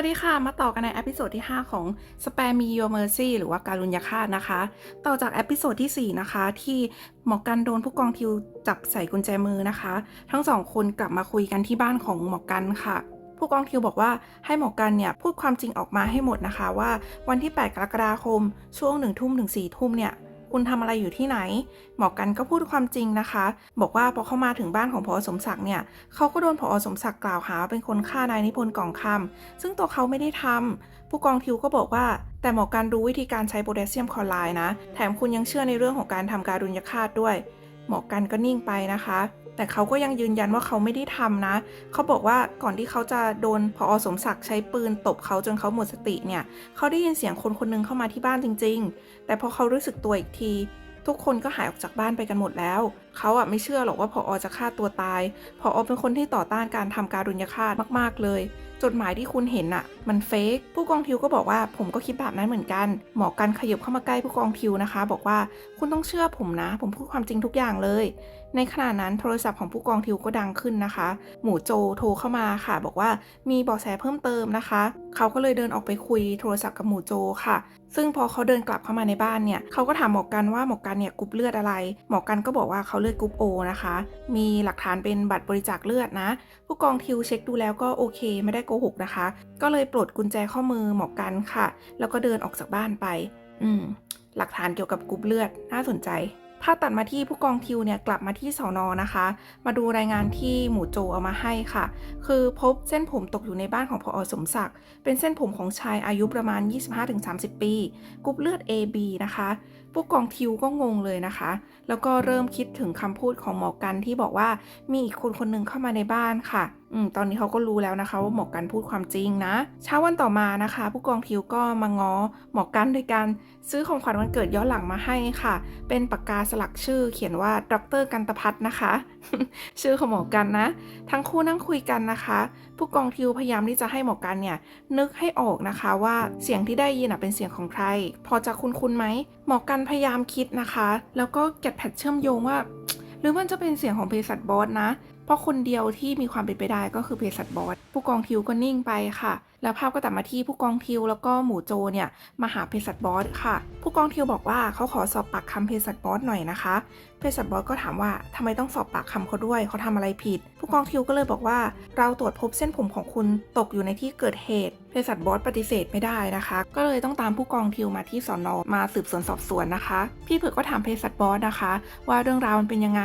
วัสดีค่ะ มาต่อกันในเอพิโซดที่ 5 ของ Spare Me Your Mercy หรือว่าการุญยฆาตนะคะ ต่อจากเอพิโซดที่ 4 นะคะ ที่หมอกันโดนผู้กองทิวจับใส่กุญแจมือนะคะ ทั้งสองคนกลับมาคุยกันที่บ้านของหมอกันค่ะ ผู้กองทิวบอกว่าให้หมอกันเนี่ยพูดความจริงออกมาให้หมดนะคะว่าวันที่ 8 กรกฎาคมช่วง1ทุ่มถึง4ทุ่มเนี่ย คุณทำอะไรอยู่ที่ไหน หมอกันก็พูดความจริงนะคะ บอกว่าพอเข้ามาถึงบ้านของพอสมศักดิ์เนี่ยเขาก็โดนพอสมศักดิ์กล่าวหาว่าเป็นคนฆ่านายนิพนธ์กล่องคำซึ่งตัวเขาไม่ได้ทำผู้กองทิวก็บอกว่า แต่หมอกันรู้วิธีการใช้โพแทสเซียมคลอไรด์นะ แถมคุณยังเชื่อในเรื่องของการทำการุญยฆาตด้วย หมอกันก็นิ่งไปนะคะ แต่เขาก็ยังยืนยันว่าเขาไม่ได้ทำนะ เขาบอกว่าก่อนที่เขาจะโดนพออสมศักดิ์ใช้ปืนตบเขาจนเขาหมดสติเนี่ย เขาได้ยินเสียงคนคนหนึงเข้ามาที่บ้านจริง ๆ แต่พอเขารู้สึกตัวอีกที ทุกคนก็หายออกจากบ้านไปกันหมดแล้ว เขาอะไม่เชื่อหรอกว่าพออจะฆ่าตัวตาย พออเป็นคนที่ต่อต้านการทำการุญยฆาตมากๆเลย จดหมายที่คุณเห็นอะมันเฟกผู้กองทิวก็บอกว่าผมก็คิดแบบนั้นเหมือนกัน หมอกันขยับเข้ามาใกล้ผู้กองทิวนะคะ บอกว่าคุณต้องเชื่อผมนะ ผมพูดความจริงทุกอย่างเลย ในขณะนั้นโทรศัพท์ของผู้กองทิวก็ดังขึ้นนะคะ หมูโจโทรเข้ามาค่ะ บอกว่ามีเบาะแสเพิ่มเติมนะคะ เขาก็เลยเดินออกไปคุยโทรศัพท์กับหมูโจค่ะ ซึ่งพอเขาเดินกลับเข้ามาในบ้านเนี่ยเขาก็ถามหมอกันว่าหมอกันเนี่ยกรุ๊ปเลือดอะไร หมอกันก็บอกว่าเขาเลือดกรุ๊ปโอนะคะ มีหลักฐานเป็นบัตรบริจาคเลือดนะ ผู้กองทิวเช็คดูแล้วก็โอเค ไม่ได้โกหกนะคะ ก็เลยปลดกุญแจข้อมือหมอกันค่ะ แล้วก็เดินออกจากบ้านไป อืม หลักฐานเกี่ยวกับกรุ๊ปเลือดน่าสนใจ ถ้าตัดมาที่ผู้กองทิวเนี่ยกลับมาที่สอนอนะคะ มาดูรายงานที่หมู่โจเอามาให้ค่ะ คือพบเส้นผมตกอยู่ในบ้านของพออสมศักดิ์เป็นเส้นผมของชายอายุประมาณ 25-30 ปีกรุ๊ปเลือด AB นะคะผู้กองทิวก็งงเลยนะคะ แล้วก็เริ่มคิดถึงคำพูดของหมอกันที่บอกว่ามีอีกคนคนหนึ่งเข้ามาในบ้านค่ะ อืม ตอนนี้เขาก็รู้แล้วนะคะ ว่าหมอกันพูดความจริงนะ เช้าวันต่อมานะคะ ผู้กองทิวก็มาง้อหมอกันโดยการซื้อของขวัญวันเกิดย้อนหลังมาให้ค่ะ เป็นปากกาสลักชื่อเขียนว่าดรกันตพัฒน์นะคะ ชื่อของหมอกันนะ ทั้งคู่นั่งคุยกันนะคะ ผู้กองทิวพยายามที่จะให้หมอกันเนี่ยนึกให้ออกนะคะ ว่าเสียงที่ได้ยินเป็นเสียงของใคร พอจะคุ้นๆไหมหมอกันพยายามคิดนะคะ แล้วก็แกะแพทเชื่อมโยงว่า หรือมันจะเป็นเสียงของเภสัชบอสนะ เพราะคนเดียวที่มีความเป็นไปได้ก็คือเภสัชบอส ผู้กองทิวก็นิ่งไปค่ะ แล้วภาพก็ตัดมาที่ผู้กองทิวแล้วก็หมูโจเนี่ยมาหาเภสัชบอสค่ะ ผู้กองทิวบอกว่าเขาขอสอบปากคำเภสัชบอสหน่อยนะคะเภสัชบอสก็ถามว่าทำไมต้องสอบปากคำเขาด้วยเขาทำอะไรผิด ผู้กองทิวก็เลยบอกว่า เราตรวจพบเส้นผมของคุณตกอยู่ในที่เกิดเหตุเภสัชบอสปฏิเสธไม่ได้นะคะ ก็เลยต้องตามผู้กองทิวมาที่สอนอมาสืบสวนสอบสวนนะคะ พี่เผือกก็ถามเภสัชบอสนะคะ ว่าเรื่องราวมันเป็นยังไง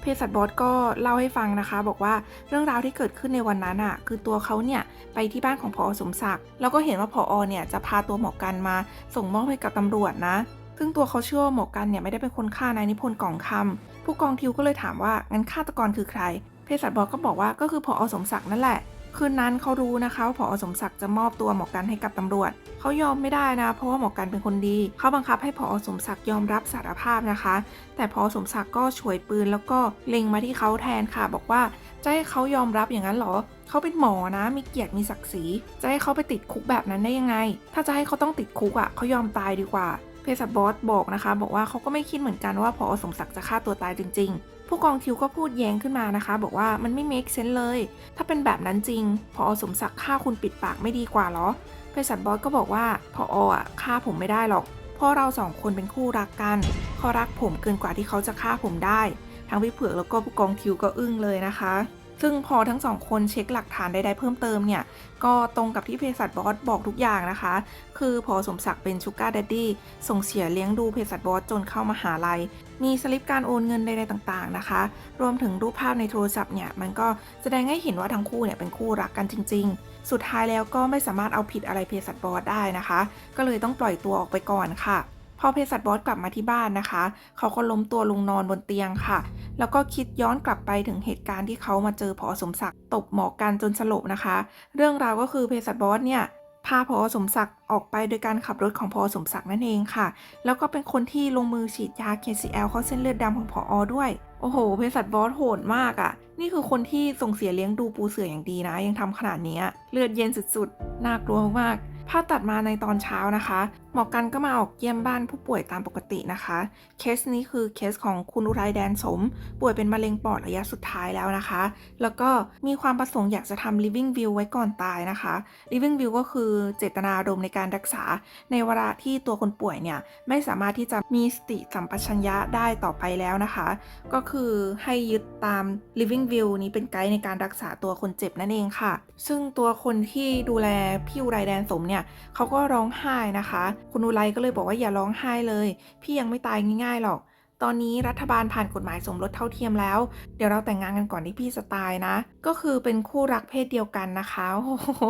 เภสัชบอสก็เล่าให้ฟังนะคะ บอกว่าเรื่องราวที่เกิดขึ้นในวันนั้นอะคือตัวเขาเนี่ยไปที่บ้านของพอสมศักดิ์แล้วก็เห็นว่าพอเนี่ยจะพาตัวหมอกันมาส่งมอบให้กับตำรวจนะ ซึ่งตัวเขาเชื่อว่าหมอกันเนี่ยไม่ได้เป็นคนฆ่านายนิพนธ์กล่องคำผู้กองทิวก็เลยถามว่างั้นฆาตกรคือใครเภสัชบอสก็บอกว่าก็คือพอสมศักดิ์นั่นแหละคืนนั้นเขารู้นะคะว่าพอสมศักดิ์จะมอบตัวหมอกันให้กับตำรวจ เขายอมไม่ได้นะ เพราะว่าหมอกันเป็นคนดี เขาบังคับให้พอสมศักดิ์ยอมรับสารภาพนะคะ แต่พอสมศักดิ์ก็ฉวยปืนแล้วก็เล็งมาที่เขาแทนค่ะ บอกว่า จะให้เขายอมรับอย่างนั้นเหรอ เขาเป็นหมอนะมีเกียรติมีศักดิ์ศรี จะให้เขาไปติดคุกแบบนั้นได้ยังไง ถ้าจะให้เขาต้องติดคุกอะ่ะเขายอมตายดีกว่าเพสัชบอสบอกนะคะ บอกว่าเขาก็ไม่คิดเหมือนกันว่าพอสมศักดิ์จะฆ่าตัวตายจริง ๆ ผู้กองทิวก็พูดแย้งขึ้นมานะคะ บอกว่ามันไม่ make sense เลย ถ้าเป็นแบบนั้นจริง พอสมศักดิ์ฆ่าคุณปิดปากไม่ดีกว่าเหรอเพสัชบอสก็บอกว่าพออะฆ่าผมไม่ได้หรอก เพราะเราสองคนเป็นคู่รักกันเขารักผมเกินกว่าที่เขาจะฆ่าผมได้ ทั้งพี่เผือกแล้วก็ผู้กองทิวก็อึ้งเลยนะคะ ซึ่งพอทั้งสองคนเช็คหลักฐานใดๆเพิ่มเติมเนี่ย ก็ตรงกับที่เภสัชบอสบอกทุกอย่างนะคะ คือพอสมศักดิ์เป็นชูการ์ดดดี้ส่งเสียเลี้ยงดูเภสัชบอสจนเข้ามาหาลัย มีสลิปการโอนเงินใดๆต่างๆนะคะ รวมถึงรูปภาพในโทรศัพท์เนี่ยมันก็แสดงให้เห็นว่าทั้งคู่เนี่ยเป็นคู่รักกันจริง ๆสุดท้ายแล้วก็ไม่สามารถเอาผิดอะไรเภสัชบอสได้นะคะ ก็เลยต้องปล่อยตัวออกไปก่อนค่ะ พอเภสัชบอสกลับมาที่บ้านนะคะ เขาก็ล้มตัวลงนอนบนเตียงค่ะ แล้วก็คิดย้อนกลับไปถึงเหตุการณ์ที่เขามาเจอพอสมศักดิ์ตบหมอกันจนสลบนะคะ เรื่องราวก็คือเภสัชบอสเนี่ยพาพอสมศักดิ์ออกไปโดยการขับรถของพอสมศักดิ์นั่นเองค่ะ แล้วก็เป็นคนที่ลงมือฉีดยา KCL เข้าเส้นเลือดดำของพออด้วย โอ้โหเภสัชบอสโหดมากอะ่ะ นี่คือคนที่ส่งเสียเลี้ยงดูปูเสืออย่างดีนะ ยังทำขนาดนี้ เลือดเย็นสุดๆ น่ากลัวมากภาพตัดมาในตอนเช้านะคะ หมอกันก็มาออกเยี่ยมบ้านผู้ป่วยตามปกตินะคะ เคสนี้คือเคสของคุณอุไรแดนสม ป่วยเป็นมะเร็งปอดระยะสุดท้ายแล้วนะคะ แล้วก็มีความประสงค์อยากจะทำ living will ไว้ก่อนตายนะคะ living will ก็คือเจตนารมณ์ในการรักษา ในเวลาที่ตัวคนป่วยเนี่ย ไม่สามารถที่จะมีสติสัมปชัญญะได้ต่อไปแล้วนะคะ ก็คือให้ยึดตาม living will นี้เป็นไกด์ในการรักษาตัวคนเจ็บนั่นเองค่ะ ซึ่งตัวคนที่ดูแลพี่อุไรแดนสมเนี่ยเขาก็ร้องไห้นะคะคุณอุไรก็เลยบอกว่าอย่าร้องไห้เลย พี่ยังไม่ตายง่ายๆหรอก ตอนนี้รัฐบาลผ่านกฎหมายสมรสเท่าเทียมแล้ว เดี๋ยวเราแต่งงานกันก่อนที่พี่จะตายนะ ก็คือเป็นคู่รักเพศเดียวกันนะคะโอ้โห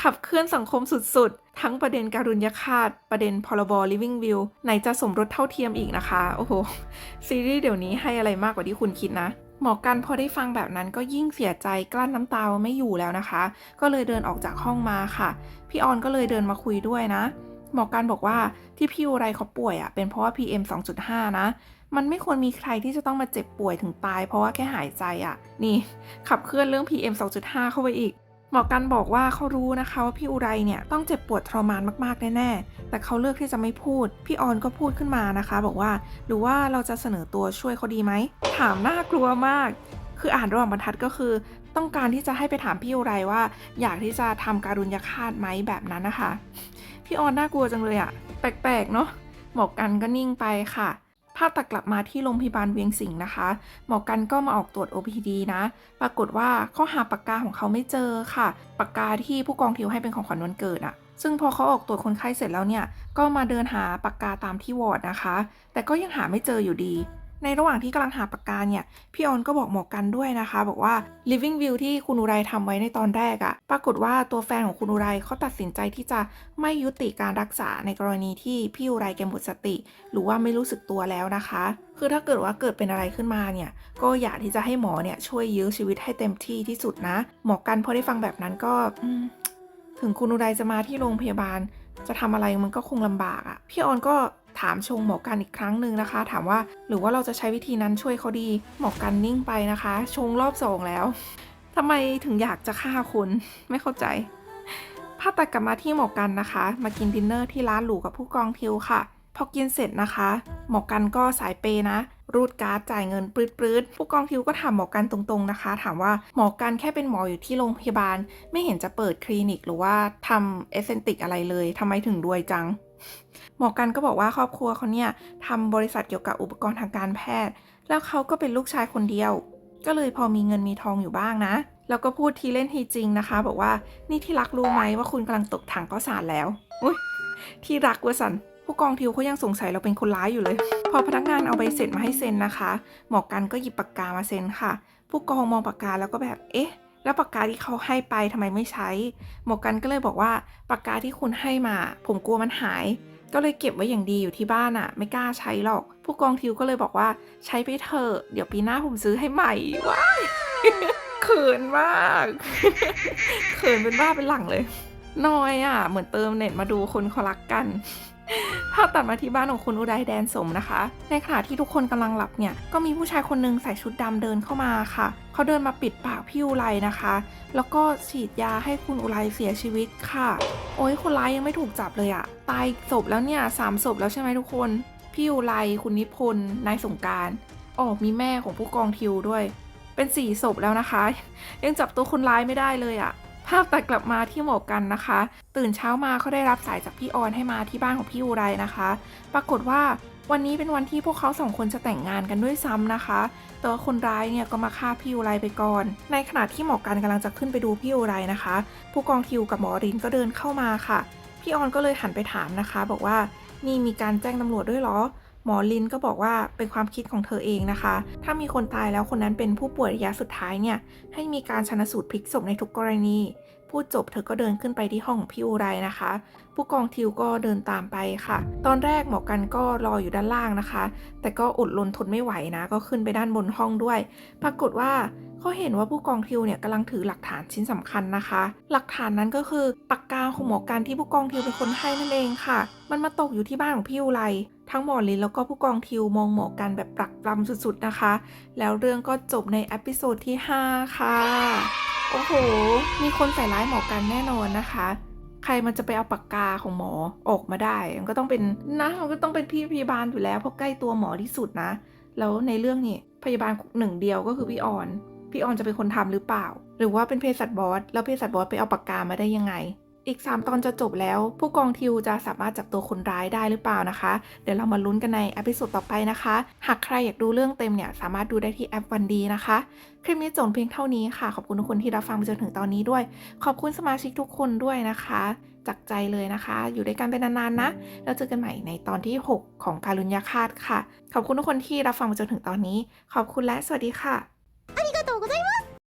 ขับเคลื่อนสังคมสุดๆ ทั้งประเด็นการุญยฆาต ประเด็นพรบ living will ไหนจะสมรสเท่าเทียมอีกนะคะ โอ้โห ซีรีส์เดี๋ยวนี้ให้อะไรมากกว่าที่คุณคิดนะหมอกันพอได้ฟังแบบนั้นก็ยิ่งเสียใจกลั้นน้ำตาไม่อยู่แล้วนะคะ ก็เลยเดินออกจากห้องมาค่ะ พี่ออนก็เลยเดินมาคุยด้วยนะ หมอกันบอกว่าที่พี่อุไรเขาป่วยอะ่ะเป็นเพราะว่า PM 2.5 นะ มันไม่ควรมีใครที่จะต้องมาเจ็บป่วยถึงตาย เพราะว่าแค่หายใจอะ่ะ นี่ ขับเคลื่อนเรื่อง PM 2.5 เข้าไปอีก หมอกันบอกว่าเขารู้นะคะว่าพี่อุไรเนี่ยต้องเจ็บปวดทรมานมากๆแน่ๆแต่เขาเลือกที่จะไม่พูด พี่ออนก็พูดขึ้นมานะคะ บอกว่า หรือว่าเราจะเสนอตัวช่วยเขาดีไหมถามน่ากลัวมาก คืออ่านระหว่างบรรทัดก็คือ ต้องการที่จะให้ไปถามพี่อุไรว่า อยากที่จะทำการุญยฆาตไหมแบบนั้นนะคะ พี่ออนน่ากลัวจังเลยอะแปลกๆเนาะหมอกันก็นิ่งไปค่ะภาพตัดกลับมาที่โรงพยาบาลเวียงสิงห์นะคะ หมอกันก็มาออกตรวจ OPD นะ ปรากฏว่าเขาหาปากกาของเขาไม่เจอค่ะ ปากกาที่ผู้กองทิวให้เป็นของขวัญวันเกิดอะซึ่งพอเขาออกตรวจคนไข้เสร็จแล้วเนี่ย ก็มาเดินหาปากกาตามที่วอร์ดนะคะ แต่ก็ยังหาไม่เจออยู่ดี ในระหว่างที่กำลังหาปากกาเนี่ย พี่ออนก็บอกหมอกันด้วยนะคะ บอกว่า living view ที่คุณอุไรทำไว้ในตอนแรกอะปรากฏว่าตัวแฟนของคุณอุไรเขาตัดสินใจที่จะไม่ยุติการรักษาในกรณีที่พี่อุไรแกหมดสติ หรือว่าไม่รู้สึกตัวแล้วนะคะ คือถ้าเกิดว่าเกิดเป็นอะไรขึ้นมาเนี่ย ก็อยากที่จะให้หมอเนี่ยช่วยยื้อชีวิตให้เต็มที่ที่สุดนะ หมอกันพอได้ฟังแบบนั้นก็ถึงคุณอุไรจะมาที่โรงพยาบาลจะทำอะไรมันก็คงลำบากอะ่ะ พี่ออนก็ ถามชงหมอกันอีกครั้งหนึ่งนะคะ ถามว่าหรือว่าเราจะใช้วิธีนั้นช่วยเขาดี หมอกันนิ่งไปนะคะ ชงรอบสองแล้วทำไมถึงอยากจะฆ่าคุณไม่เข้าใจภาพตัดกลับมาที่หมอกันนะคะ มากินดินเนอร์ที่ร้านหรูกับผู้กองทิวค่ะ พอกินเสร็จนะคะ หมอกันก็สายเปย์นะ รูดการ์ดจ่ายเงินปลื้ดๆผู้กองทิวก็ถามหมอกันตรงๆนะคะ ถามว่าหมอกันแค่เป็นหมออยู่ที่โรงพยาบาล ไม่เห็นจะเปิดคลินิกหรือว่าทำเอสเซนติกอะไรเลยทำไมถึงรวยจัง หมอกันก็บอกว่าครอบครัวเขาเนี่ยทำบริษัทเกี่ยวกับอุปกรณ์ทางการแพทย์ แล้วเขาก็เป็นลูกชายคนเดียว ก็เลยพอมีเงินมีทองอยู่บ้างนะ แล้วก็พูดทีเล่นทีจริงนะคะ บอกว่านี่ที่รักรู้ไหมว่าคุณกำลังตกถังข้าวสารแล้วอุ้ยที่รักเวอร์สันผู้กองทิวเขายังสงสัยเราเป็นคนร้ายอยู่เลย พอพนักงานเอาใบเสร็จมาให้เซ็นนะคะ หมอกันก็หยิบปากกามาเซ็นค่ะ ผู้กองมองปากกาแล้วก็แบบเอ๊ะ แล้วปากกาที่เขาให้ไปทำไมไม่ใช้ หมอกันก็เลยบอกว่าปากกาที่คุณให้มา ผมกลัวมันหาย ก็เลยเก็บไว้อย่างดีอยู่ที่บ้านอะ่ะ ไม่กล้าใช้หรอก ผู้กองทิวก็เลยบอกว่าใช้ไปเถอะเดี๋ยวปีหน้าผมซื้อให้ใหม่ว้ายเขินมากเขินเป็นบ้าเป็นหลังเลยน้อยอะ เหมือนเติมเน็ตมาดูคนเขารักกัน ภาพตัดมาที่บ้านของคุณอุไรแดนสมนะคะ ในขณะที่ทุกคนกำลังหลับเนี่ย ก็มีผู้ชายคนหนึงใส่ชุดดำเดินเข้ามาค่ะ เขาเดินมาปิดปากพี่อุไรนะคะ แล้วก็ฉีดยาให้คุณอุไรเสียชีวิตค่ะ โอ้ยคนร้ายยังไม่ถูกจับเลยอะตายศพแล้วเนี่ยสามศพแล้วใช่ไหมทุกคน พี่อุไรคุณนิพนธ์นายสงการอ๋อมีแม่ของผู้กองทิวด้วย เป็นสี่ศพแล้วนะคะ ยังจับตัวคนร้ายไม่ได้เลยอะ ภาพตัดกลับมาที่หมอกันนะคะ ตื่นเช้ามาเขาได้รับสายจากพี่ออนให้มาที่บ้านของพี่อุไรนะคะ ปรากฏว่าวันนี้เป็นวันที่พวกเขาสองคนจะแต่งงานกันด้วยซ้ำนะคะ แต่ว่าคนร้ายเนี่ยก็มาฆ่าพี่อุไรไปก่อน ในขณะที่หมอกันกำลังจะขึ้นไปดูพี่อุไรนะคะ ผู้กองทิวกับหมอรินก็เดินเข้ามาค่ะ พี่ออนก็เลยหันไปถามนะคะ บอกว่านี่มีการแจ้งตำรวจด้วยเหรอ มอลินก็บอกว่าเป็นความคิดของเธอเองนะคะ ถ้ามีคนตายแล้วคนนั้นเป็นผู้ป่วยระยะสุดท้ายเนี่ย ให้มีการชนะสูตรพลิกศพในทุกกรณี พูดจบเธอก็เดินขึ้นไปที่ห้องของพี่อุไรนะคะ ผู้กองทิวก็เดินตามไปค่ะ ตอนแรกหมอกันก็รออยู่ด้านล่างนะคะ แต่ก็อดลนทนไม่ไหวนะ ก็ขึ้นไปด้านบนห้องด้วย ปรากฏว่า เขาเห็นว่าผู้กองทิวเนี่ยกำลังถือหลักฐานชิ้นสำคัญนะคะ หลักฐานนั้นก็คือปากกาของหมอกันที่ผู้กองทิวเป็นคนให้นั่นเองค่ะ มันมาตกอยู่ที่บ้านของพี่อุไรทั้งหมอลินแล้วก็ผู้กองทิวมองหมอกันแบบปรักปรำสุดๆนะคะ แล้วเรื่องก็จบในอพิโซดที่ 5 ค่ะ โอ้โห มีคนใส่ร้ายหมอกันแน่นอนนะคะ ใครมันจะไปเอาปากกาของหมอออกมาได้ มันก็ต้องเป็นนะมันก็ต้องเป็นพี่พยาบาลอยู่แล้วเพราะใกล้ตัวหมอที่สุดนะ แล้วในเรื่องนี้พยาบาลหนึ่งเดียวก็คือพี่ออน พี่ออนจะเป็นคนทำหรือเปล่า หรือว่าเป็นเภสัชบอสแล้วเภสัชบอสไปเอาปากกามาได้ยังไง อีก 3 ตอนจะจบแล้ว ผู้กองทิวจะสามารถจับตัวคนร้ายได้หรือเปล่านะคะ เดี๋ยวเรามาลุ้นกันในอพิโซดต่อไปนะคะ หากใครอยากดูเรื่องเต็มเนี่ยสามารถดูได้ที่แอปวันดีนะคะ คลิปนี้จบเพียงเท่านี้ค่ะ ขอบคุณทุกคนที่รับฟังมาจนถึงตอนนี้ด้วย ขอบคุณสมาชิกทุกคนด้วยนะคะจากใจเลยนะคะ อยู่ด้วยกันเป็นนานๆนะ แล้วเจอกันใหม่ในตอนที่ 6 ของการุญยาคาตค่ะ ขอบคุณทุกคนที่รับฟังมาจนถึงตอนนี้ ขอบคุณและสวัสดีค่ะ